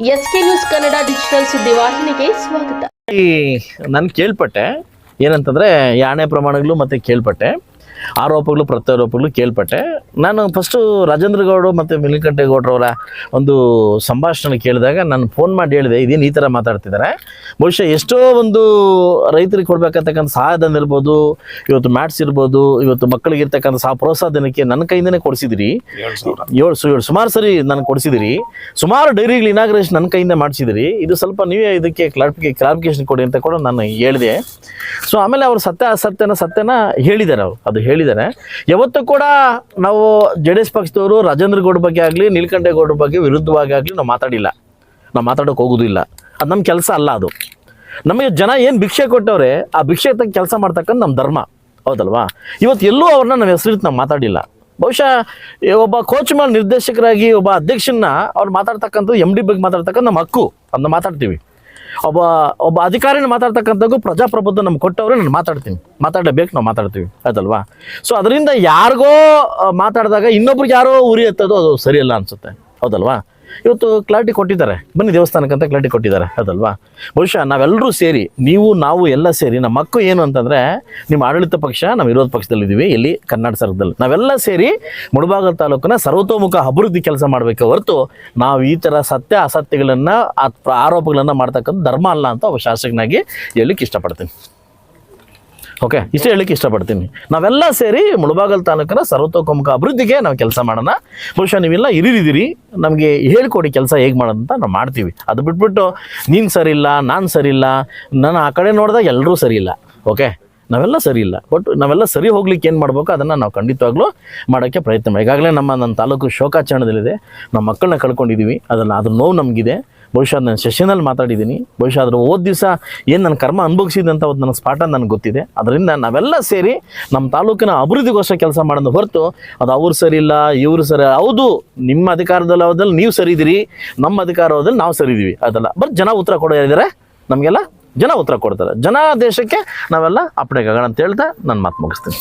S K news Kannada digital ಸುದ್ದಿವಾಹಿನಿಗೆ ಸ್ವಾಗತ. ಈ ನಾನು ಕೇಳ್ಪಟ್ಟೆ. ಏನಂತಂದರೆ ಯಾಣೆ ಪ್ರಮಾಣಗಳು ಮತ್ತೆ ಕೇಳ್ಪಟ್ಟೆ. ಆರೋಪಗಳು, ಪ್ರತ್ಯಾರೋಪಗಳು ಕೇಳ್ಪಟ್ಟೆ. ನಾನು ಫಸ್ಟು ರಾಜೇಂದ್ರ ಗೌಡರು ಮತ್ತು ಗೌಡ್ರವರ ಒಂದು ಸಂಭಾಷಣೆ ಕೇಳಿದಾಗ ನಾನು ಫೋನ್ ಮಾಡಿ ಹೇಳಿದೆ ಇದೇನು ಈ ಥರ ಮಾತಾಡ್ತಿದ್ದಾರೆ ಬಹುಶಃ ಎಷ್ಟೋ ಒಂದು ರೈತರಿಗೆ ಕೊಡಬೇಕಂತಕ್ಕಂಥ ಸಹಾಯಧನ ಇರ್ಬೋದು ಇವತ್ತು ಮ್ಯಾಟ್ಸ್ ಇರ್ಬೋದು ಇವತ್ತು ಮಕ್ಕಳಿಗೆ ಇರ್ತಕ್ಕಂಥ ಸಹ ಪ್ರೋತ್ಸಾಹಧನಕ್ಕೆ ನನ್ನ ಕೈಯಿಂದನೇ ಕೊಡಿಸಿದಿರಿ. ಏಳು ಸು ಏಳು ಸುಮಾರು ಸರಿ ನನಗೆ ಕೊಡಿಸಿದಿರಿ. ಸುಮಾರು ಡೈರಿಗಳು ಇನಾಗ್ರೇಷನ್ ನನ್ನ ಕೈಯಿಂದ ಮಾಡಿಸಿದಿರಿ. ಇದು ಸ್ವಲ್ಪ ನೀವೇ ಇದಕ್ಕೆ ಕ್ಲಾರಿಫಿಕೇ ಕ್ಲಾರಿಫಿಕೇಶನ್ ಕೊಡಿ ಅಂತ ಕೂಡ ನಾನು ಹೇಳಿದೆ. ಸೊ ಆಮೇಲೆ ಅವರು ಸತ್ಯ ಅಸತ್ಯನ ಸತ್ಯನ ಹೇಳಿದ್ದಾರೆ ಅವರು ಅದು ಹೇಳಿದ್ದಾರೆ. ಯಾವತ್ತೂ ಕೂಡ ನಾವು ಜೆ ಡಿ ಎಸ್ ಪಕ್ಷದವರು ರಾಜೇಂದ್ರ ಗೌಡ ಬಗ್ಗೆ ಆಗಲಿ ನೀಲಕಂಠೇಗೌಡರ ಬಗ್ಗೆ ವಿರುದ್ಧವಾಗಿ ಆಗಲಿ ನಾವು ಮಾತಾಡಿಲ್ಲ. ನಾವು ಮಾತಾಡೋಕೆ ಹೋಗೋದಿಲ್ಲ. ಅದು ನಮ್ಮ ಕೆಲಸ ಅಲ್ಲ ಅದು. ನಮಗೆ ಜನ ಏನು ಭಿಕ್ಷೆ ಕೊಟ್ಟವ್ರೆ, ಆ ಭಿಕ್ಷೆ ತಕ್ಕ ಕೆಲಸ ಮಾಡ್ತಕ್ಕಂಥ ನಮ್ಮ ಧರ್ಮ. ಹೌದಲ್ವಾ? ಇವತ್ತು ಎಲ್ಲೂ ಅವ್ರನ್ನ ನಮ್ಮ ಹೆಸರಿಟ್ಟು ನಾವು ಮಾತಾಡಿಲ್ಲ. ಬಹುಶಃ ಒಬ್ಬ ಕೋಚ್ ಮೇಲೆ ನಿರ್ದೇಶಕರಾಗಿ ಒಬ್ಬ ಅಧ್ಯಕ್ಷನ್ನ ಅವ್ರು ಮಾತಾಡ್ತಕ್ಕಂಥ ಎಂ ಡಿ ಬಗ್ಗೆ ಮಾತಾಡ್ತಕ್ಕಂಥ ನಮ್ಮ ಹಕ್ಕು. ಅದನ್ನ ಮಾತಾಡ್ತೀವಿ. ಒಬ್ಬ ಒಬ್ಬ ಅಧಿಕಾರಿನ ಮಾತಾಡ್ತಕ್ಕಂಥದ್ದು ಪ್ರಜಾಪ್ರಭುತ್ವ ನಮ್ಗೆ ಕೊಟ್ಟವರು, ನಾನು ಮಾತಾಡ್ತೀನಿ. ಮಾತಾಡಬೇಕು ನಾವು ಮಾತಾಡ್ತೀವಿ. ಆಯ್ತಲ್ವಾ? ಸೊ ಅದರಿಂದ ಯಾರಿಗೋ ಮಾತಾಡಿದಾಗ ಇನ್ನೊಬ್ರಿಗೆ ಯಾರೋ ಉರಿ ಎತ್ತೋದು ಅದು ಸರಿಯಲ್ಲ ಅನ್ಸುತ್ತೆ. ಹೌದಲ್ವಾ? ಇವತ್ತು ಕ್ಲಾರಿಟಿ ಕೊಟ್ಟಿದ್ದಾರೆ. ಬನ್ನಿ ದೇವಸ್ಥಾನಕ್ಕೆ ಅಂತ ಕ್ಲಾರಿಟಿ ಕೊಟ್ಟಿದ್ದಾರೆ, ಅದಲ್ವಾ? ಬಹುಶಃ ನಾವೆಲ್ಲರೂ ಸೇರಿ, ನೀವು, ನಾವು ಎಲ್ಲ ಸೇರಿ, ನಮ್ಮ ಮಕ್ಕಳು ಏನು ಅಂತಂದರೆ, ನಿಮ್ಮ ಆಡಳಿತ ಪಕ್ಷ, ನಮ್ಮ ವಿರೋಧ ಪಕ್ಷದಲ್ಲಿದ್ದೀವಿ ಇಲ್ಲಿ ಕರ್ನಾಟಕ ಸರ್ಕಾರದಲ್ಲಿ ನಾವೆಲ್ಲ ಸೇರಿ ಮುಳಬಾಗಲ್ ತಾಲೂಕಿನ ಸರ್ವತೋಮುಖ ಅಭಿವೃದ್ಧಿ ಕೆಲಸ ಮಾಡಬೇಕು ಹೊರತು ನಾವು ಈ ಥರ ಸತ್ಯ ಅಸತ್ಯಗಳನ್ನು ಆರೋಪಗಳನ್ನು ಮಾಡ್ತಕ್ಕಂಥ ಧರ್ಮ ಅಲ್ಲ ಅಂತ ಒಬ್ಬ ಶಾಸಕನಾಗಿ ಹೇಳಲಿಕ್ಕೆ ಇಷ್ಟಪಡ್ತೀನಿ. ಓಕೆ, ಇಷ್ಟು ಹೇಳಿಕ್ಕೆ ಇಷ್ಟಪಡ್ತೀನಿ. ನಾವೆಲ್ಲ ಸೇರಿ ಮುಳಬಾಗಲ್ ತಾಲೂಕಿನ ಸರ್ವತೋಮುಖ ಅಭಿವೃದ್ಧಿಗೆ ನಾವು ಕೆಲಸ ಮಾಡೋಣ. ಬಹುಶಃ ನೀವೆಲ್ಲ ಹಿರಿದಿದ್ದೀರಿ ನಮಗೆ ಹೇಳ್ಕೊಡಿ ಕೆಲಸ ಹೇಗೆ ಮಾಡೋದು ಅಂತ ನಾವು ಮಾಡ್ತೀವಿ. ಅದು ಬಿಟ್ಬಿಟ್ಟು, ನೀನು ಸರಿ ಇಲ್ಲ ನಾನು ಸರಿ ಇಲ್ಲ ನಾನು ಆ ಕಡೆ ನೋಡಿದಾಗ ಎಲ್ಲರೂ ಸರಿಯಿಲ್ಲ. ಓಕೆ, ನಾವೆಲ್ಲ ಸರಿ ಇಲ್ಲ ಬಟ್ ನಾವೆಲ್ಲ ಸರಿ ಹೋಗ್ಲಿಕ್ಕೆ ಏನು ಮಾಡಬೇಕು ಅದನ್ನು ನಾವು ಖಂಡಿತವಾಗ್ಲೂ ಮಾಡೋಕ್ಕೆ ಪ್ರಯತ್ನ ಈಗಾಗಲೇ ನಮ್ಮ, ನನ್ನ ತಾಲೂಕು ಶೋಕಾಚರಣದಲ್ಲಿದೆ ನಮ್ಮ ಮಕ್ಕಳನ್ನ ಕಳ್ಕೊಂಡಿದ್ದೀವಿ ಅದನ್ನು ಅದ್ರ ನೋವು ನಮಗಿದೆ. ಬಹುಶಃ ನನ್ನ ಸೆಷನಲ್ಲಿ ಮಾತಾಡಿದ್ದೀನಿ. ಬಹುಶಃ ಅದ್ರ ಓದ್ ದಿವಸ ಏನು ನನ್ನ ಕರ್ಮ ಅನುಭವಿಸಿದೆ ಒಂದು ನನ್ನ ಸ್ಪಾಟ ನನಗೆ ಗೊತ್ತಿದೆ. ಅದರಿಂದ ನಾವೆಲ್ಲ ಸೇರಿ ನಮ್ಮ ತಾಲೂಕಿನ ಅಭಿವೃದ್ಧಿಗೋಸ್ಕರ ಕೆಲಸ ಮಾಡೋದು ಹೊರತು ಅದು ಅವ್ರು ಸರಿ ಇಲ್ಲ, ಇವರು ಸರಿ ಹೌದು, ನಿಮ್ಮ ಅಧಿಕಾರದಲ್ಲಿ ಹೋದಲ್ಲಿ ನೀವು ಸರಿದಿರಿ ನಮ್ಮ ಅಧಿಕಾರದಲ್ಲಿ ನಾವು ಸರಿದೀವಿ ಅದೆಲ್ಲ. ಬಟ್ ಜನ ಉತ್ತರ ಕೊಡೋ ಇದ್ದಾರೆ ನಮಗೆಲ್ಲ ಜನ ಉತ್ತರ ಕೊಡ್ತಾರೆ. ಜನ ದೇಶಕ್ಕೆ ನಾವೆಲ್ಲ ಅಪ್ಪಣೆಗಾಗೋಣ ಅಂತ ಹೇಳ್ತಾ ನಾನು ಮಾತು ಮುಗಿಸ್ತೀನಿ.